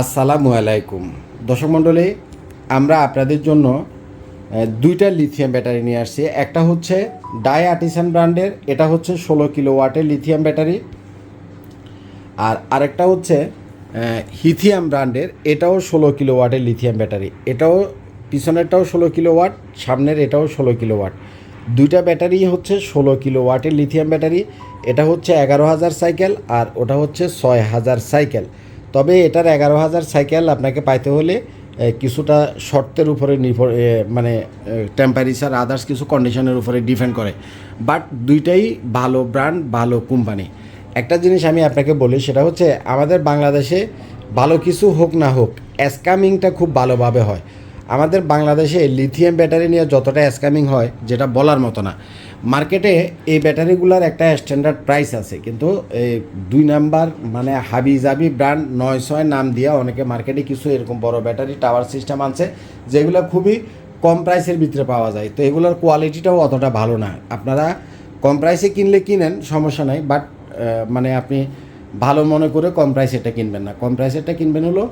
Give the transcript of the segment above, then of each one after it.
আসসালামু আলাইকুম। দর্শক মণ্ডলী, আমরা আপনাদের জন্য দুইটা লিথিয়াম ব্যাটারি নিয়ে আসছি। একটা হচ্ছে ডাই আর্টিসান ব্র্যান্ডের এটা হচ্ছে ষোলো কিলো ওয়াটের লিথিয়াম ব্যাটারি আর আরেকটা হচ্ছে হিথিয়াম ব্র্যান্ডের এটাও ষোলো কিলো ওয়াটের লিথিয়াম ব্যাটারি এটাও, পিছনেরটাও ষোলো কিলো ওয়াট, সামনের এটাও ষোলো কিলো ওয়াট। দুইটা ব্যাটারি হচ্ছে ষোলো কিলো ওয়াটের লিথিয়াম ব্যাটারি এটা হচ্ছে এগারো হাজার সাইকেল আর ওটা হচ্ছে ছয় হাজার সাইকেল তবে এটার এগারো হাজার সাইকেল আপনাকে পাইতে হলে কিছুটা শর্তের উপরে নির্ভর মানে টেম্পারেচার আদার্স কিছু কন্ডিশনের উপরে ডিপেন্ড করে। বাট দুইটাই ভালো ব্র্যান্ড ভালো কোম্পানি একটা জিনিস আমি আপনাকে বলি, সেটা হচ্ছে আমাদের বাংলাদেশে ভালো কিছু হোক না হোক অ্যাসকামিংটা খুব ভালোভাবে হয়। আমাদের বাংলাদেশে লিথিয়াম ব্যাটারি নিয়ে যতটা স্ক্যামিং হয়, যেটা বলার মতো না। মার্কেটে এই ব্যাটারিগুলোর একটা স্ট্যান্ডার্ড প্রাইস আছে, কিন্তু এই দুই নাম্বার মানে হাবি জাবি ব্র্যান্ড নয় ছয় নাম দিয়ে অনেকে মার্কেটে কিছু এরকম বড় ব্যাটারি টাওয়ার সিস্টেম আনছে, যেগুলো খুবই কম প্রাইসের ভিতরে পাওয়া যায়। তো এগুলোর কোয়ালিটিটাও অতটা ভালো না। আপনারা কম প্রাইসে কিনলে কিনেন, সমস্যা নাই বাট মানে আপনি ভালো মনে করে কম প্রাইস এটা কিনবেন না। কম প্রাইসেরটা কিনবেন হলো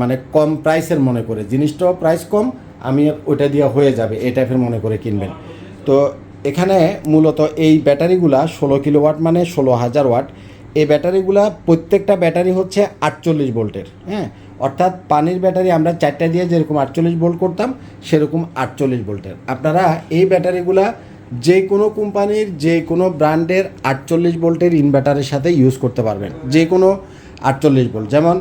মানে কম প্রাইসের মনে করে। জিনিসটাও প্রাইস কম, আমি ওইটা দিয়ে হয়ে যাবে, এই টাইপের মনে করে কিনবেন। তো এখানে মূলত এই ব্যাটারিগুলা ষোলো কিলো ওয়াট মানে ষোলো হাজার ওয়াট এই ব্যাটারিগুলা প্রত্যেকটা ব্যাটারি হচ্ছে আটচল্লিশ ভোল্টের হ্যাঁ? অর্থাৎ পানির ব্যাটারি আমরা চারটা দিয়ে যেরকম আটচল্লিশ ভোল্ট করতাম, সেরকম আটচল্লিশ ভোল্টের। আপনারা এই ব্যাটারিগুলা যে কোনো কোম্পানির যে কোনো ব্র্যান্ডের আটচল্লিশ ভোল্টের ইনভার্টারের সাথে ইউজ করতে পারবেন। যে কোনো আটচল্লিশ ভোল্ট। যেমন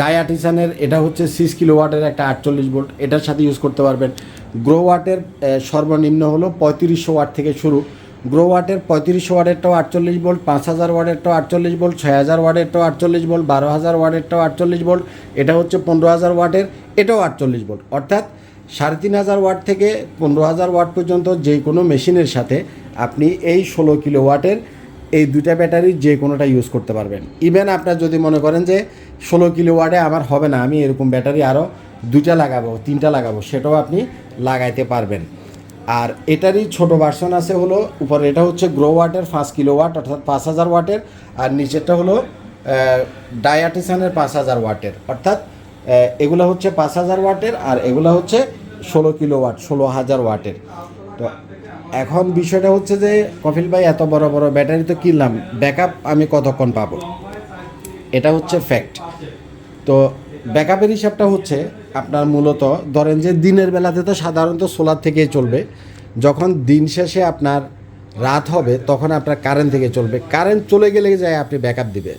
ডায়াটিসানের, এটা হচ্ছে সিক্স কিলো ওয়াটের একটা আটচল্লিশ ভোল্ট এটার সাথে ইউজ করতে পারবেন। গ্রো ওয়াটের সর্বনিম্ন হলো পঁয়ত্রিশশো ওয়াট থেকে শুরু। গ্রো ওয়াটের পঁয়ত্রিশশো ওয়াটেরটাও আটচল্লিশ ভোল্ট পাঁচ হাজার ওয়াটেরটাও আটচল্লিশ ভোল্ট ছয় হাজার ওয়াটেরটাও আটচল্লিশ ভোল্ট বারো হাজার ওয়াটেরটাও আটচল্লিশ ভোল্ট এটা হচ্ছে পনেরো হাজার ওয়াটের এটাও আটচল্লিশ ভোল্ট অর্থাৎ সাড়ে তিন হাজার ওয়াট থেকে পনেরো হাজার ওয়াট পর্যন্ত যে কোনো মেশিনের সাথে আপনি এই ষোলো কিলো ওয়াটের এই দুইটা ব্যাটারি যে কোনোটা ইউজ করতে পারবেন। ইভেন আপনার যদি মনে করেন যে ষোলো কিলো ওয়াটে আমার হবে না, আমি এরকম ব্যাটারি আরও দুইটা লাগাবো, তিনটা লাগাবো, সেটাও আপনি লাগাইতে পারবেন। আর এটারই ছোট ভার্সন আছে হলো, উপরে এটা হচ্ছে গ্রো ওয়াটের পাঁচ কিলো ওয়াট অর্থাৎ পাঁচ হাজার ওয়াটের আর নিচেরটা হলো ডায়াটিসানের পাঁচ হাজার ওয়াটের অর্থাৎ এগুলো হচ্ছে পাঁচ হাজার ওয়াটের আর এগুলো হচ্ছে ষোলো কিলো ওয়াট ষোলো হাজার ওয়াটের তো এখন বিষয়টা হচ্ছে যে, কপিল ভাই, এত বড় বড় ব্যাটারি তো কিনলাম, ব্যাকআপ আমি কতক্ষণ পাবো? এটা হচ্ছে ফ্যাক্ট তো ব্যাকআপের হিসাবটা হচ্ছে, আপনার মূলত ধরেন যে দিনের বেলাতে তো সাধারণত সোলার থেকেই চলবে, যখন দিন শেষে আপনার রাত হবে, তখন আপনার কারেন্ট থেকে চলবে। কারেন্ট চলে গেলে যায়, আপনি ব্যাকআপ দিবে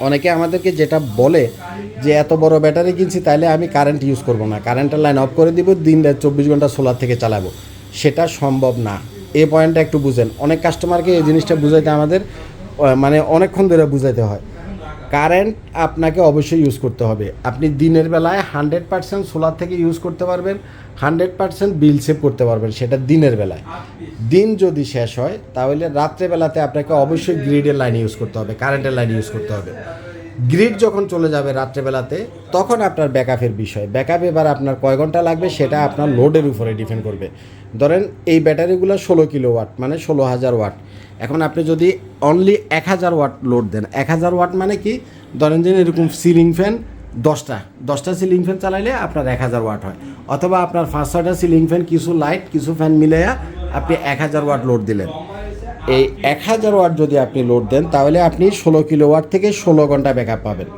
অনেকে আমাদেরকে যেটা বলে যে, এত বড় ব্যাটারি কিনছি তাহলে আমি কারেন্ট ইউজ করব না। কারেন্টের লাইন অফ করে দিব, দিন রাত চব্বিশ ঘণ্টা সোলার থেকে চালাবো। সেটা সম্ভব না। এই পয়েন্টটা একটু বুঝেন। অনেক কাস্টমারকে এই জিনিসটা বুঝাইতে আমাদের মানে অনেকক্ষণ ধরে বুঝাইতে হয়। কারেন্ট আপনাকে অবশ্যই ইউজ করতে হবে। আপনি দিনের বেলায় হান্ড্রেড পার্সেন্ট সোলার থেকে ইউজ করতে পারবেন হান্ড্রেড পার্সেন্ট বিল সেভ করতে পারবেন, সেটা দিনের বেলায়। দিন যদি শেষ হয়, তাহলে রাত্রেবেলাতে আপনাকে অবশ্যই গ্রিডের লাইন ইউজ করতে হবে কারেন্টের লাইন ইউজ করতে হবে। গ্রিড যখন চলে যাবে রাত্রেবেলাতে, তখন আপনার ব্যাকআপের বিষয়। ব্যাকআপ এবার আপনার কয় ঘণ্টা লাগবে সেটা আপনার লোডের উপরে ডিপেন্ড করবে। ধরেন এই ব্যাটারিগুলো ষোলো কিলো ওয়াট মানে ষোলো হাজার ওয়াট। এখন আপনি যদি অনলি এক হাজার ওয়াট লোড দেন, এক হাজার ওয়াট মানে কি? ধরেন যে এরকম সিলিং ফ্যান দশটা দশটা সিলিং ফ্যান চালাইলে আপনার এক হাজার ওয়াট হয়। অথবা আপনার পাঁচ ছয়টা সিলিং ফ্যান কিছু লাইট কিছু ফ্যান মিলাইয়া আপনি এক হাজার ওয়াট লোড দিলেন। এই এক হাজার ওয়াট যদি আপনি লোড দেন, তাহলে আপনি ষোলো কিলো ওয়াট থেকে ষোলো ঘণ্টা ব্যাকআপ পাবেন।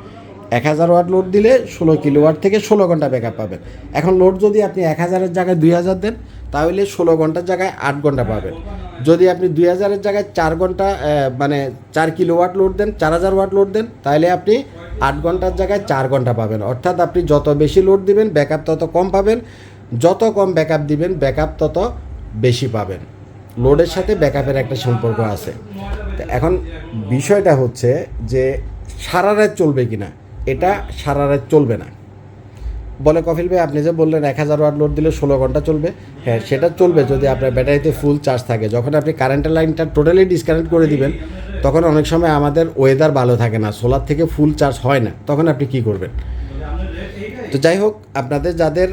এক হাজার ওয়াট লোড দিলে ষোলো কিলো ওয়াট থেকে ষোলো ঘণ্টা ব্যাকআপ পাবেন। এখন লোড যদি আপনি এক হাজারের জায়গায় দুই হাজার দেন, তাহলে ষোলো ঘণ্টার জায়গায় আট ঘণ্টা পাবেন। যদি আপনি দুই হাজারের জায়গায় চার ঘণ্টা মানে চার কিলো ওয়াট লোড দেন, চার হাজার ওয়াট লোড দেন, তাহলে আপনি আট ঘণ্টার জায়গায় চার ঘণ্টা পাবেন। অর্থাৎ আপনি যত বেশি লোড দিবেন, ব্যাকআপ তত কম পাবেন। যত কম ব্যাকআপ দিবেন, ব্যাকআপ তত বেশি পাবেন। লোডের সাথে ব্যাকআপের একটা সম্পর্ক আছে। এখন বিষয়টা হচ্ছে যে সারা রাত চলবে কিনা, এটা সারা রাত চলবে না। বলে কফিল ভাই, আপনি যে বললেন এক হাজার ওয়াট লোড দিলে ষোলো ঘণ্টা চলবে হ্যাঁ সেটা চলবে যদি আপনার ব্যাটারিতে ফুল চার্জ থাকে। যখন আপনি কারেন্টের লাইনটা টোটালি ডিসকানেক্ট করে দিবেন, তখন অনেক সময় আমাদের ওয়েদার ভালো থাকে না সোলার থেকে ফুল চার্জ হয় না, তখন আপনি কি করবেন? তো যাই হোক, আপনাদের যাদের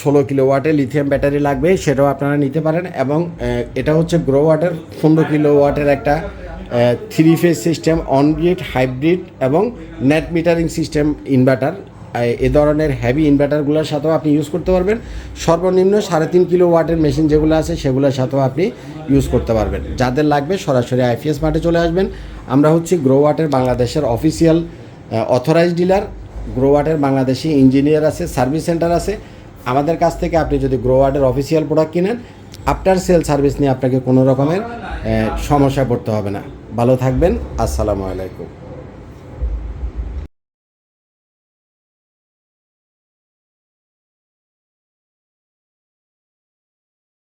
ষোলো কিলো ওয়াটের লিথিয়াম ব্যাটারি লাগবে, সেটাও আপনারা নিতে পারেন এবং এটা হচ্ছে গ্রো ওয়াটের পনেরো কিলো ওয়াটের একটা three phase system on grid hybrid এবং নেট মিটারিং সিস্টেম ইনভার্টার এ ধরনের হ্যাভি ইনভার্টারগুলোর সাথেও আপনি ইউজ করতে পারবেন। সর্বনিম্ন সাড়ে তিন কিলো ওয়াটের মেশিন যেগুলো আছে, সেগুলোর সাথেও আপনি ইউজ করতে পারবেন। যাদের লাগবে সরাসরি আইপিএস মার্টে চলে আসবেন। আমরা হচ্ছি গ্রো ওয়াটের বাংলাদেশের অফিসিয়াল অথরাইজ ডিলার গ্রো ওয়াটের বাংলাদেশি ইঞ্জিনিয়ার আছে সার্ভিস সেন্টার আছে। আমাদের কাছ থেকে আপনি যদি গ্রো ওয়াটের অফিসিয়াল প্রোডাক্ট কিনেন আফটার সেল সার্ভিস নিয়ে আপনাকে কোনো রকমের সমস্যা পড়তে হবে না। ভালো থাকবেন, আসসালামু আলাইকুম।